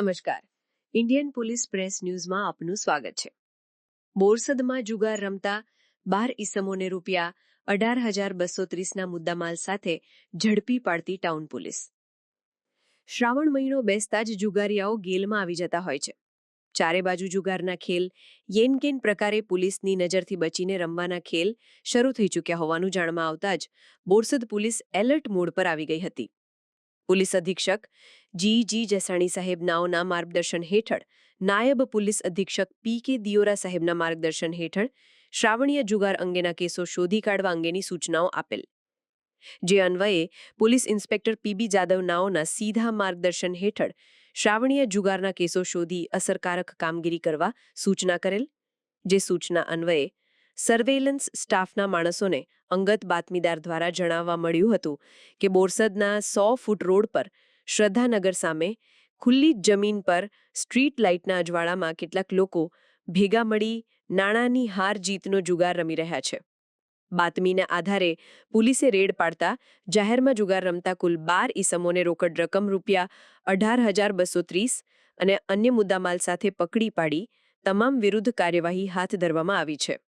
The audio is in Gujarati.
નમસ્કાર. ઇન્ડિયન પોલીસ પ્રેસ ન્યૂઝમાં આપનું સ્વાગત છે. બોરસદમાં જુગાર રમતા બાર ઈસમોને રૂપિયા અઢાર હજાર બસો ત્રીસના મુદ્દામાલ સાથે ઝડપી પાડતી ટાઉન પોલીસ. શ્રાવણ મહિનો બેસતા જ જુગારિયાઓ ગેલમાં આવી જતા હોય છે. ચારે બાજુ જુગારના ખેલ યેન કેન પ્રકારે પોલીસની નજરથી બચીને રમવાના ખેલ શરૂ થઈ ચૂક્યા હોવાનું જાણવા આવતા જ બોરસદ પોલીસ એલર્ટ મોડ પર આવી ગઈ હતી. પોલીસ અધિક્ષક જી જી જસાણી સાહેબ નાઓના માર્ગદર્શન હેઠળ, નાયબ પોલીસ અધિક્ષક પી કે દિયોરા સાહેબના માર્ગદર્શન હેઠળ શ્રાવણીય જુગાર અંગેના કેસો શોધી કાઢવા અંગેની સૂચનાઓ આપેલ. જે અન્વયે police inspector P B Jadav નાઓના સીધા માર્ગદર્શન હેઠળ શ્રાવણીય જુગારના કેસો શોધી અસરકારક કામગીરી કરવા સૂચના કરેલ? જે સૂચના અન્વયે સર્વેલન્સ સ્ટાફના માણસોને અંગત બાતમીદાર દ્વારા જણાવવા મળ્યું હતું કે બોરસદના સો ફૂટ રોડ પર શ્રદ્ધાનગર સામે ખુલ્લી જમીન પર સ્ટ્રીટ લાઇટના અજવાળામાં કેટલાક લોકો ભેગા મળી નાણાંની હાર જીતનો જુગાર રમી રહ્યા છે. બાતમીના આધારે પોલીસે રેડ પાડતા જાહેરમાં જુગાર રમતા કુલ બાર ઈસમોને રોકડ રકમ રૂપિયા અઢાર હજાર બસો ત્રીસ અને અન્ય મુદ્દામાલ સાથે પકડી પાડી તમામ વિરુદ્ધ કાર્યવાહી હાથ ધરવામાં આવી છે.